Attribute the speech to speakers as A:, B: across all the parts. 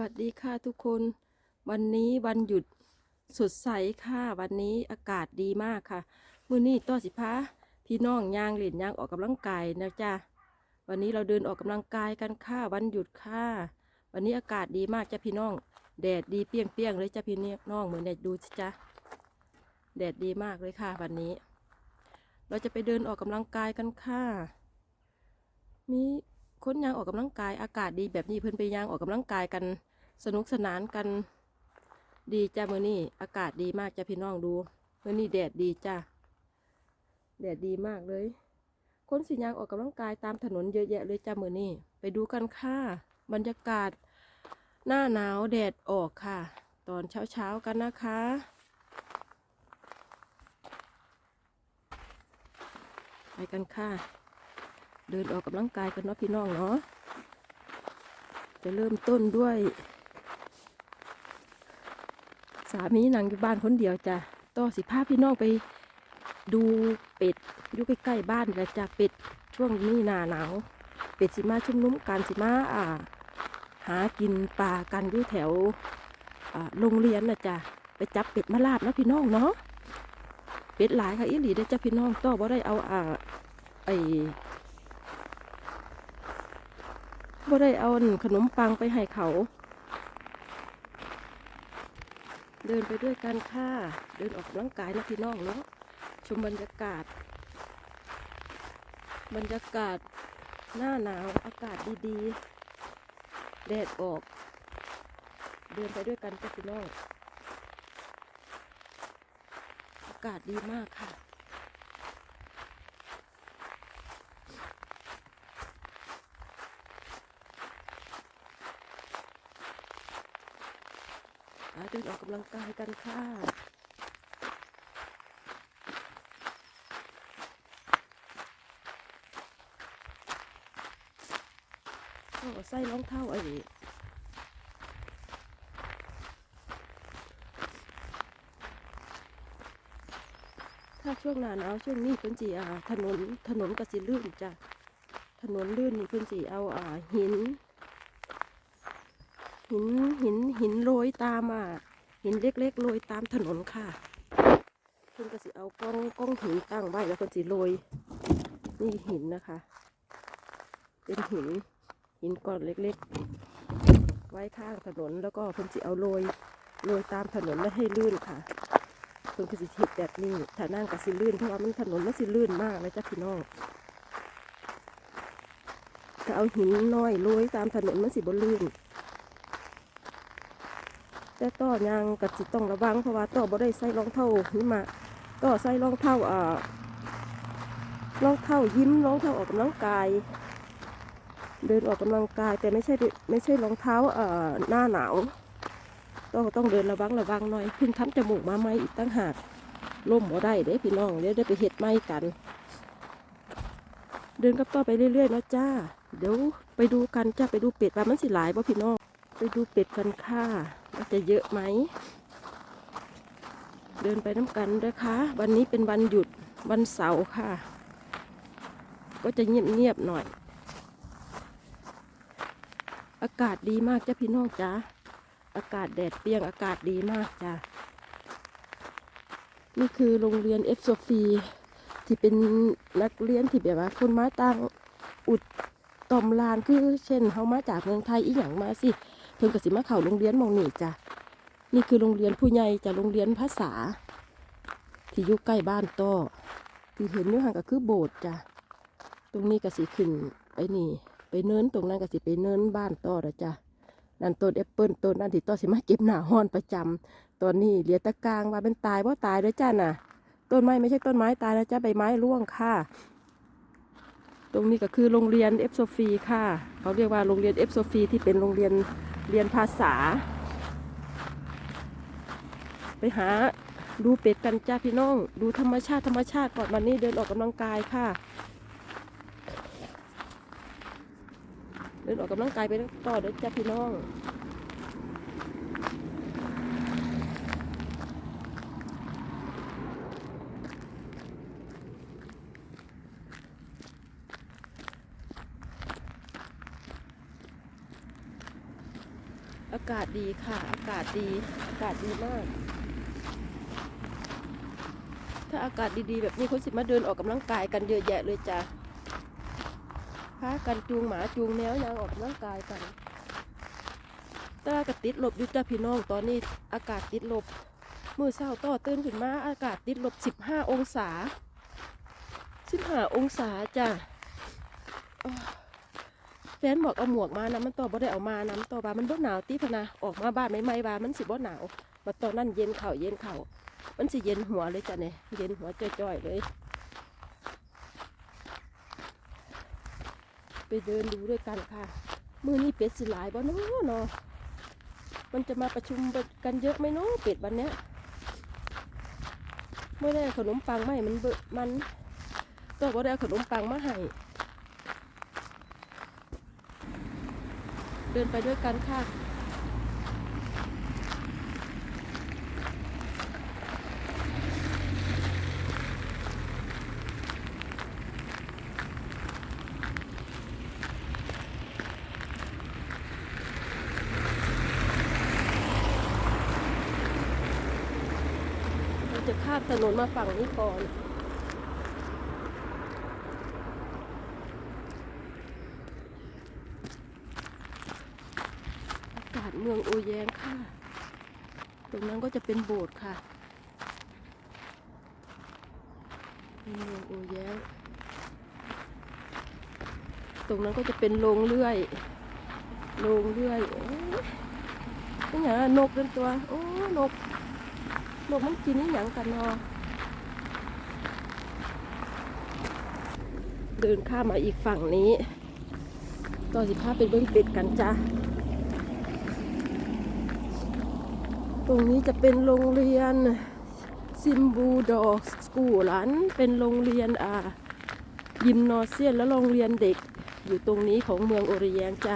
A: วัสดีค่ะทุกคน วันนี้วันหยุดสดใสค่ะ วันนี้อากาศดีมากค่ะ มื้อนี้ต้อสิพาพี่น้องย่างเล่นย่างออกกำลังกายนะจ๊ะวันนี้เราเดินออกกำลังกายกันค่ะวันหยุดค่ะ วันนี้อากาศดีมากจ้ะพี่น้องแดดดีเปรี้ยงเลยจ้ะพี่น้องเหมือนแดดดูสิจ้ะแดดดีมากเลยค่ะ วันนี้ เราจะไปเดินออกกำลังกายกันค่ะมี คนยางออกกำลังกายอากาศดีแบบนี้เพิ่นไปยางออกกำลังกายกันสนุกสนานกัน ดีจ้ามือนี้อากาศดีมากจ้าพี่น้องดูมือนี้แดดดีจ้าแดดดีมากเลย คนสิยางออกกำลังกายตามถนนเยอะแยะเลยจ้ามือนี้ไปดูกันค่ะบรรยากาศ หน้าหนาวแดดออกค่ะ ตอนเช้าเช้าๆกันนะคะไปกันค่ะ เดินออกกำลังกายกันเนาะพี่น้องเนาะจะเริ่มต้นด้วย สามีนั่งอยู่บ้านคนเดียวจ้ะต่อสิพาพี่น้องไปดูเป็ดอยู่ใกล้ๆบ้านแล้วจ้ะเป็ดช่วงนี้หนาหนาว เป็ดสิมาชุมนุมกันสิมาอ่า หากินปลากันอยู่แถวโรงเรียนนะจ้ะไปจับเป็ดมาลาบนะพี่น้องเนาะเป็ดหลายค่ะอีหลีเด้จ้ะพี่น้องต่อบ่ได้เอาอ่าไอ บ่ได้เอาขนมปังไปให้เขา เดินไปด้วยกันค่ะ เดินออกกำลังกายนะพี่น้องเนาะชมบรรยากาศ บรรยากาศหน้าหนาวอากาศดีๆ แดดออก เดินไปด้วยกันจ้ะพี่น้องอากาศดีมากค่ะ มาเดินออ กกำลังกายกันค่ะก็ใส่รองเท้าไอ้ถ้าช่วงหน้าหนาวช่วงนี้เพิ่นจีอ่าถนนถนนก็สิลื่นจ้ะถนนลื่นนี่เพิ่นจีเอาอ่าหิน หินหินหินโรยตามอะ หินเล็กๆโรยตามถนนค่ะเพิ่นก็สิเอากล้องกล้องหินตั้งไว้แล้วเพิ่นสิโรยนี่หินนะคะ เป็นหินหินก้อนเล็กๆ ไว้ข้างถนนแล้วก็เพิ่นสิเอาโรยโรยตามถนนไม่ให้ลื่นค่ะเพิ่นก็สิทิดแบบนี้ถ้านั่งก็สิลื่นเพราะว่ามันถนนมันสิลื่นมากเลยจ้ะพี่น้องถ้าเอาหินน้อยโรยตามถนนมันสิบ่ลื่น แต่ต่อยางกะจิตต้องระวังเพราะว่าต่อบ่ได้ใส่รองเท้าหิมะต่อใส่รองเท้าอ่ารองเท้ายิ้มรองเท้าออกกำลังกาย เดินออกกำลังกายแต่ไม่ใช่ไม่ใช่รองเท้าเอ่อหน้าหนาวต้องต้องเดินระวังระวังหน่อยเพิ่งทำจมูกมาใหม่อีกตั้งหากล่มบ่ได้เด้พี่น้องเดี๋ยวได้ไปเห็ดไหมกัน เดินกับต่อไปเรื่อยๆเนาะจ้า เดี๋ยวไปดูกันจ้าไปดูเป็ดว่ามันสิหลายบ่พี่น้องไปดูเป็ดกันค่ะ ว่าจะเยอะไหม เดินไปน้ำกันนะคะ วันนี้เป็นวันหยุดวันเสาร์ค่ะ ก็จะเงียบๆหน่อย อากาศดีมากจ้ะพี่น้องจ้าอากาศแดดเปรี้ยงอากาศดีมากจ้ะนี่คือโรงเรียนเอฟโซฟีที่เป็นนักเรียนที่แบบว่าคนมาต่างอุดตอมลานคือเช่นเขามาจากเมืองไทยอีหยังมาสิ พิ่นก็สิมาเข้าโรงเรียนมองนี่จ้ะนี่คือโรงเรียนผู้ใหญ่จ้ะโรงเรียนภาษา ที่อยู่ใกล้บ้านต้อที่เห็นอยู่ห่างก็คือโบสถ์จ้ะตรงนี้ก็สิขึ้นไปนี่ ไปเนินตรงนั้นก็สิไปเนินบ้านต้อนะจ้ะนั่นต้นแอปเปิลต้นนั่นที่ต้อสิมาเก็บหน้าห้อนประจำตอนนี้เหลียตะกลางว่าเป็นตายว่าตายเด้อจ้าน่ะ ต้นไม้ไม่ใช่ต้นไม้ตายนะจ้ะใบไม้ร่วงค่ะ ตรงนี้ก็คือโรงเรียนเอฟโซฟีค่ะ เขาเรียกว่าโรงเรียนเอฟโซฟีที่เป็นโรงเรียน เรียนภาษา ไปหาดูเป็ดกันจ้าพี่น้อง ดูธรรมชาติธรรมชาติก่อนวันนี้เดินออกกำลังกายค่ะ เดินออกกำลังกายไปต่อเด้อจ้าพี่น้องากาศดีค่ะ อากาศดี อากาศดีมาก ถ้าอากาศดีๆ แบบนี้คนสิมาเดินออกกำลังกายกันเยอะแยะเลยจ้ะพากันจูงหมาจูงแมวยังออกกำลังกายกันต่ว่ากติดลบยู่จ้ะพี่น้องตอนนี้อากาศติดลบ มือเช้าต่อตื่นขึ้นมาอากาศติดลบ15องศา15องศาจ้ะ ฟนบอกเอาหมวกมานะมันต่อบ่ได้เอามานะมันต่อบามันบ่หนาวตีพนะออกมาบ้านไม่ไม่บามันสิบ่หนาวมาตอนนั้นเย็นเข่าเย็นเข่ามันสิเย็นหัวเลยจ้ะเนี่ยเย็นหัวจ้อยๆเลย ไปเดินดูด้วยกันค่ะมือนี้เป็ดสิหลายบ่เนาะเนาะมันจะมาประชุมกันเยอะไหมเนาะเป็ดวันเนี้ยเมื่อได้ขนมปังมาให้มันเบอะมันก็บ่ได้ขนมปังมาให้ เดินไปด้วยกันค่ะเราจะข้ามถนนมาฝั่งนี้ก่อน อากาศเมือง โอแยงค่ะ ตรงนั้นก็จะเป็นโบสถ์ค่ะเป็นเมืองโอแยงตรงนั้นก็จะเป็นโรงเลื่อยโรงเลื่อยโอ้ยนี่ไงนกเดินตัว โอ้นก นกมันกินนี่หยังกันเนาะเดินข้ามมาอีกฝั่งนี้ ต่อสิพาพเป็นเบื้องเป็ดกันจ้ะ ตรงนี้จะเป็นโรงเรียนซิมบูดอกสกูลันเป็นโรงเรียนอ่ายิมนอเซียนและโรงเรียนเด็ก อยู่ตรงนี้ของเมืองโอริแยงจ้ะ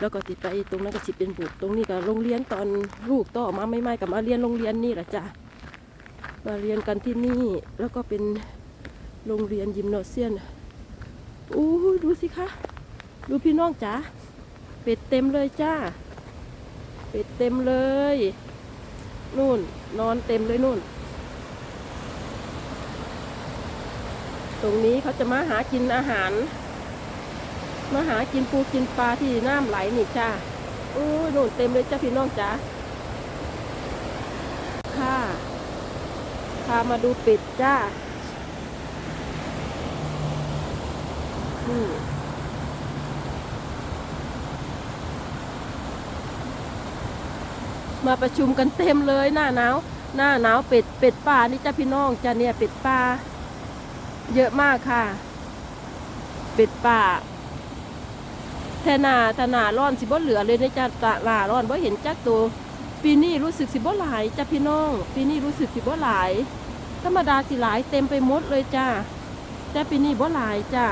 A: แล้วก็ติดไปตรงนั้นก็สิเป็นบุตรตรงนี้ก็โรงเรียนตอนลูกต่อมาไม่ไม่กับมาเรียนโรงเรียนนี่แหละจ้ะมาเรียนกันที่นี่แล้วก็เป็นโรงเรียนยิมโนเซียนอู้ดูสิคะ ดูพี่น้องจ๋าเป็ดเต็มเลยจ้า เต็มเลย นู่น นอนเต็มเลยนู่น ตรงนี้เขาจะมาหากินอาหาร มาหากินปูกินปลาที่น้ำไหลนี่จ้าโอ้ยโน่นเต็มเลยจ้าพี่น้องจ้าค่ะพามาดูเป็ดจ้านี่ม มาประชุมกันเต็มเลยหน้าหนาวหน้าหนาวเป็ดเป็ดป่านี่จ้าพี่น้องจ้าเนี่ยเป็ดป่าเยอะมากค่ะ เป็ดป่าแทนาแทนาร้อนสิบ่เหลือเลยในจ้าตลาร้อนบ่เห็นจักตัวปีนี้รู้สึกสิบ่หลายจ้าพี่น้อง ปีนี้รู้สึกสิบ่หลาย ธรรมดาสิหลายเต็มไปหมดเลยจ้าแต่ปีนี้บ่หลายจ้า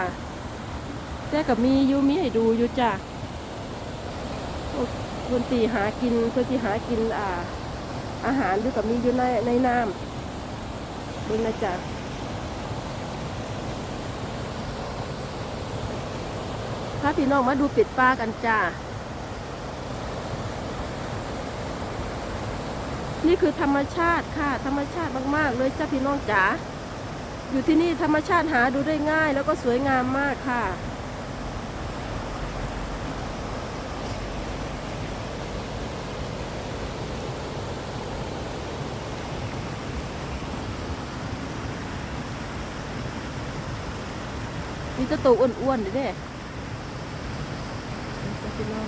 A: แต่กับมีอยู่มีให้ดูอยู่จ้าโอ้ค นตีหากินเพื่อที่หากินอ่าอาหารด้วยกับมีอยู่ในในน้ำดูนะจ้าพาพี่น้องมาดูเป็ดปลากันจ้า นี่คือธรรมชาติค่ะ ธรรมชาติมาก ๆ เลยจ้าพี่น้องจ๋า อยู่ที่นี่ธรรมชาติหาดูได้ง่าย แล้วก็สวยงามมากค่ะ มีตะตัวอ้วนๆเด้เด้จ้าพี่น้อง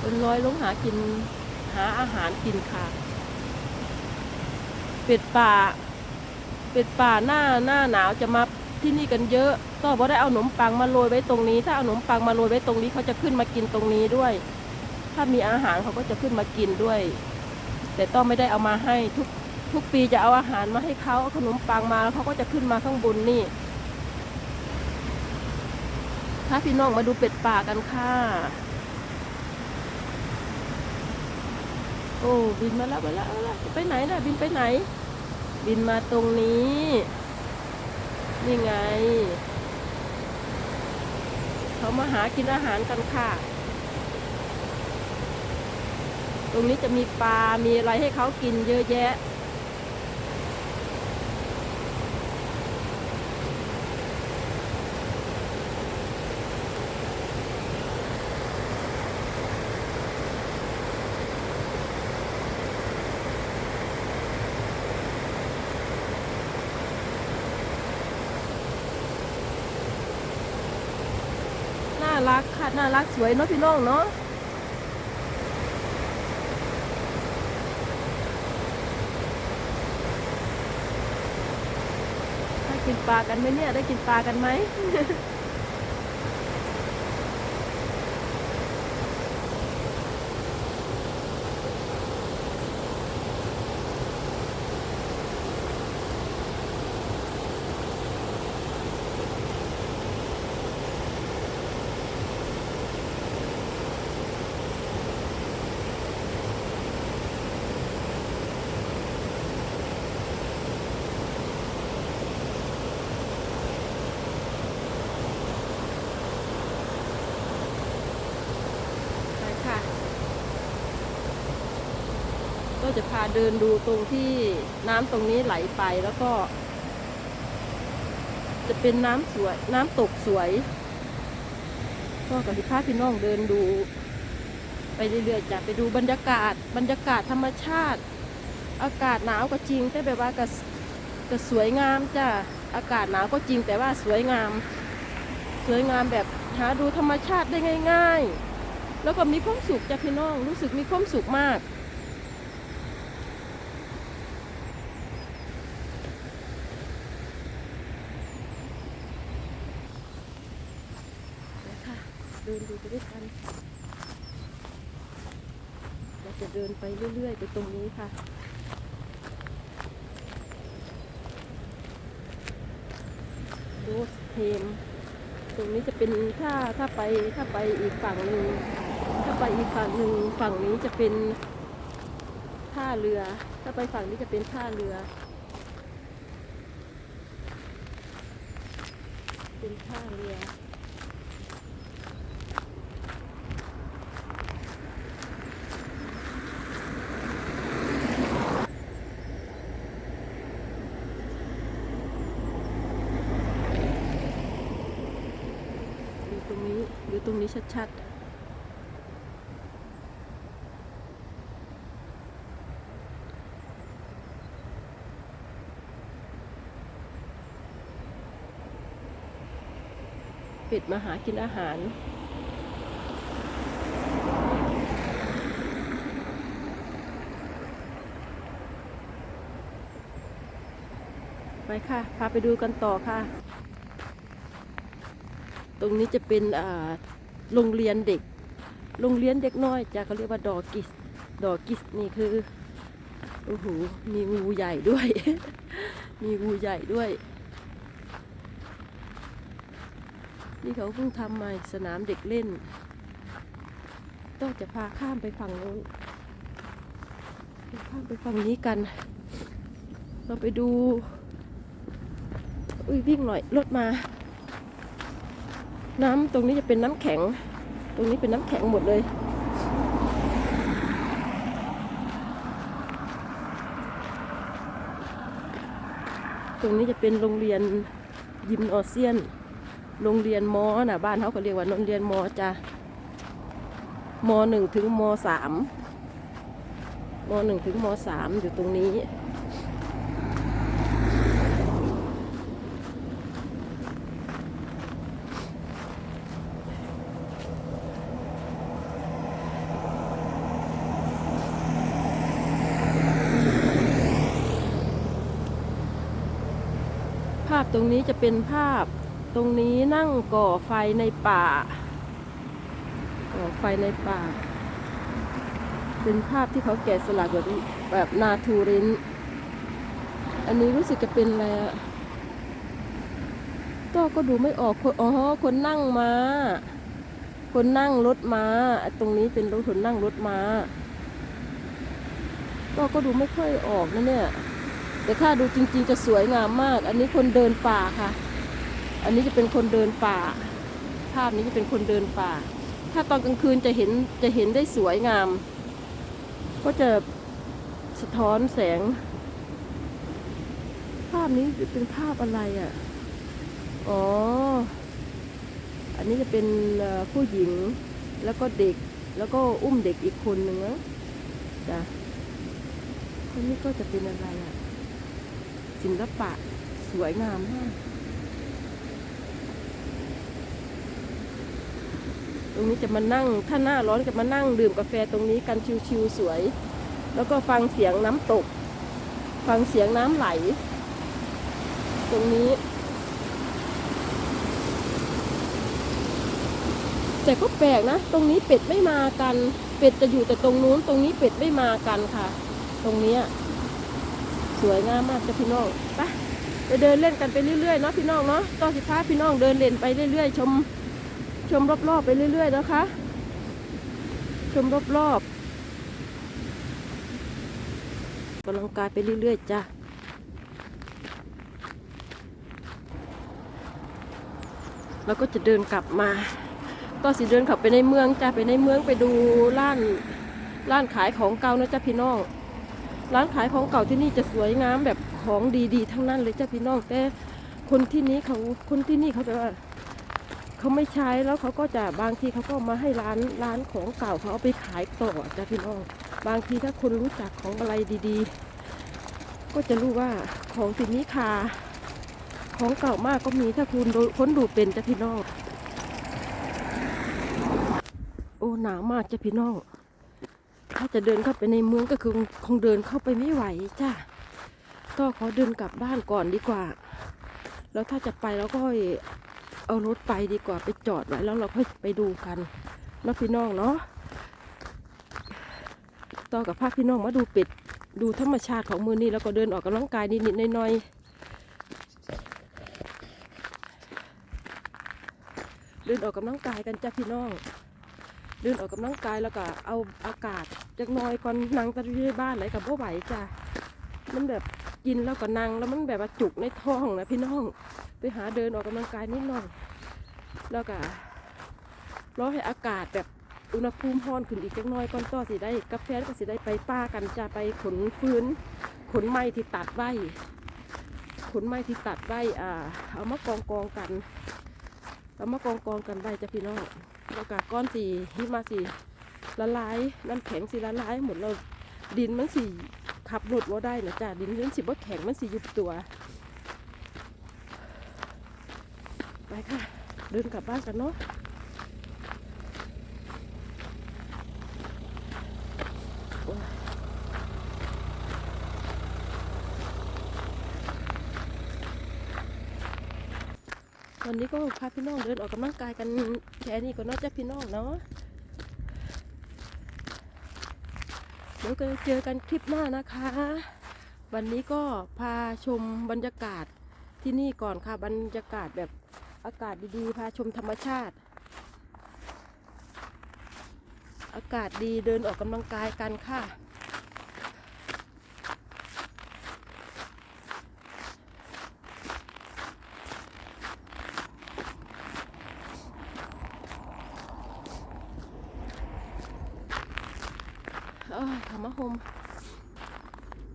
A: เป็นร้อยลงหากินหาอาหารกินค่ะ เป็ดป่า เป็ดป่าหน้าหน้าหนาวจะมาที่นี่กันเยอะ ก็บ่ได้เอาขนมปังมาโรยไว้ตรงนี้ ถ้าเอาขนมปังมาโรยไว้ตรงนี้เขาจะขึ้นมากินตรงนี้ด้วย ถ้ามีอาหารเขาก็จะขึ้นมากินด้วย แต่ต้องไม่ได้เอามาให้ทุกทุกปีจะเอาอาหารมาให้เขาเอาขนมปังมาแล้วเขาก็จะขึ้นมาข้างบนนี่ถ้าพี่น้องมาดูเป็ดป่ากันค่ะ โอ้บินมาแล้วมาแล้วมาแล้วจะไปไหนล่ะ บินไปไหน บินมาตรงนี้นี่ไง เขามาหากินอาหารกันค่ะ ตรงนี้จะมีปลา มีอะไรให้เขากินเยอะแยะ น่ารักค่ะ น่ารักสวยเนาะพี่น้องเนาะ กินปลากันไหมเนี่ย ได้กินปลากันไหม ไปค่ะ ก็จะพาเดินดูตรงที่น้ำตรงนี้ไหลไปแล้วก็ จะเป็นน้ำสวย น้ำตกสวย ก็กับที่พาพี่น้องเดินดู ไปเรื่อยๆจะไปดูบรรยากาศ บรรยากาศธรรมชาติ อากาศหนาวก็จริง แต่แบบว่าก็ก็สวยงามจ้ะอากาศหนาวก็จริงแต่ว่าสวยงาม สวยงามแบบหาดูธรรมชาติได้ง่าย ๆ แล้วก็มีความสุขจ้ะพี่น้องรู้สึกมีความสุขมาก นะคะ เดินดูไปด้วยกันเราจะเดินไปเรื่อยๆ ไปตรงนี้ค่ะ โรสเทม ตรงนี้จะเป็นถ้าถ้าไปถ้าไปอีกฝั่งหนึ่งถ้าไปอีกฝั่งหนึ่งฝั่งนี้จะเป็นท่าเรือ ถ้าไปฝั่งนี้จะเป็นท่าเรือ เป็นท่าเรือ ดูตรงนี้ดูตรงนี้ ชัดๆเป็ดมาหากินอาหาร ไปค่ะ พาไปดูกันต่อค่ะ ตรงนี้จะเป็นอ่า โรงเรียนเด็ก โรงเรียนเด็กน้อยจะเขาเรียกว่าดอกิส ดอกิสนี่คือโอ้โหมีงูใหญ่ด้วย มีงูใหญ่ด้วย นี่เขาเพิ่งทำใหม่สนามเด็กเล่น ต้องจะพาข้ามไปฝั่งโน้นข้ามไปฝั่งนี้กัน เราไปดู อุ้ยวิ่งหน่อยรถมา น้ำตรงนี้จะเป็นน้ำแข็ง ตรงนี้เป็นน้ำแข็งหมดเลย ตรงนี้จะเป็นโรงเรียนยิมออเซียน โรงเรียนมอน่ะ บ้านเขาก็เรียกว่าโรงเรียนมอจ้ะมหนึ่งถึงมสามมหนึ่งถึงมสามอยู่ตรงนี้ พตรงนี้จะเป็นภาพตรงนี้นั่งก่อไฟในป่า ก่อไฟในป่า เป็นภาพที่เขาแกะสลักแบบแบบนาทูรินอันนี้รู้สึกจะเป็นอะไรก็ก็ดูไม่ออกคนอ๋อคนนั่งมาคนนั่งรถมาอะตรงนี้เป็นรถคนนั่งรถมาก็ก็ดูไม่ค่อยออกนะเนี่ย แต่ถ้าดูจริงๆจะสวยงามมาก อันนี้คนเดินป่าค่ะ อันนี้จะเป็นคนเดินป่า ภาพนี้จะเป็นคนเดินป่า ถ้าตอนกลางคืนจะเห็นจะเห็นได้สวยงาม ก็จะสะท้อนแสง ภาพนี้เป็นภาพอะไรอะ อ๋อ อันนี้จะเป็นผู้หญิงแล้วก็เด็กแล้วก็อุ้มเด็กอีกคนหนึ่งนะจ้ะอันนี้ก็จะเป็นอะไรอะ ศิลปะสวยงามมาก ตรงนี้จะมานั่งถ้าหน้าร้อนจะมานั่งดื่มกาแฟตรงนี้กันชิวๆสวย แล้วก็ฟังเสียงน้ำตก ฟังเสียงน้ำไหล ตรงนี้ แต่ก็แปลกนะ ตรงนี้เป็ดไม่มากัน เป็ดจะอยู่แต่ตรงนู้น ตรงนี้เป็ดไม่มากันค่ะ ตรงเนี้ย สวยงามมากจ้ะพี่น้องไปไปเดินเล่นกันไปเรื่อยๆเนาะพี่น้องเนาะต่อสิพาพี่น้องเดินเล่นไปเรื่อยๆ ชมชมรอบๆไปเรื่อยๆนะคะ ชมรอบๆกำลังกายไปเรื่อยๆจ้ะแล้วก็จะเดินกลับมาต่อสิเดินขับไปในเมืองจ้ะไปในเมืองไปดูร้านร้านขายของเก่านะจ้ะพี่น้อง ร้านขายของเก่าที่นี่จะสวยงามแบบของดีๆ ทั้งนั้นเลยจ้ะพี่น้องแต่คนที่นี้เขาคนที่นี่เขาจะว่าเขาไม่ใช้แล้วเขาก็จะบางทีเขาก็มาให้ร้านร้านของเก่าเขาเอาไปขายต่อจ้ะพี่น้อง บางทีถ้าคนรู้จักของอะไรดีๆ ก็จะรู้ว่าของที่นี้คาของเก่ามากก็มีถ้าคุณดูค้นดูเป็นจ้ะพี่น้อง โอ้หนาวมากจ้ะพี่น้อง ถ้าจะเดินเข้าไปในเมืองก็คือคงเดินเข้าไปไม่ไหวจ้ะก็ขอเดินกลับบ้านก่อนดีกว่า แล้วถ้าจะไปเราก็เอารถไปดีกว่าไปจอดไว้แล้วเราค่อยไปดูกันเนาะพี่น้องเนาะต่อกับพาพี่น้องมาดูเป็ดดูธรรมชาติของมือนี้แล้วก็เดินออกกำลังกายนิดๆหน่อยๆเดินออกกำลังกายกันจ้ะพี่น้อง เดินออกกำลังกายแล้วก็เอาอากาศจักน้อยก่อนนั่งตะที่บ้านไหนกับพ่ไหวจ้ะมันแบบกินแล้วก็นั่งแล้วมันแบบว่าจุกในท้องนะพี่น้องไปหาเดินออกกำลังกายนิดหน่อย แล้วก็รอให้อากาศแบบอุณหภูมิร้อนขึ้นอีกจักน้อยก่อนต่อสิได้กาแฟก็สิได้ไปป้ากันจะไปขนฟื้น ขนไม้ที่ตัดไว้ ขนไม้ที่ตัดไว้อ่า เอามากองกองกัน เอามากองกองกันไว้จ้ะพี่น้อง แล้วก็ก้อนสีหิมะสีละลายน้ำแข็งสีละลายหมดแล้วดินมันสีขับรถว่าได้นะจ้ะดินมันสีว่าแข็งมันสียุบตัว ไปค่ะ เดินกลับบ้านกันเนาะ วันนี้ก็พาพี่น้องเดินออกกำลังกายกันแค่นี้ก็นอกจากพี่น้องเนาะเดี๋ยวก็เจอกันคลิปหน้านะคะ วันนี้ก็พาชมบรรยากาศที่นี่ก่อนค่ะบรรยากาศแบบอากาศดีๆ พาชมธรรมชาติ อากาศดีเดินออกกำลังกายกันค่ะ เอ้ยขำ ม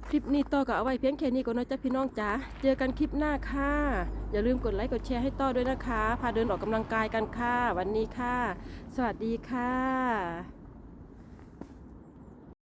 A: คลิปนี้ต่อก็เอาไว้เพียงแค่นี้ก่อนนะจ๊ะพี่น้องจ๋าเจอกันคลิปหน้าค่ะ อย่าลืมกดไลค์กดแชร์ให้ต่อด้วยนะคะ พาเดินออกกำลังกายกันค่ะ วันนี้ค่ะ สวัสดีค่ะ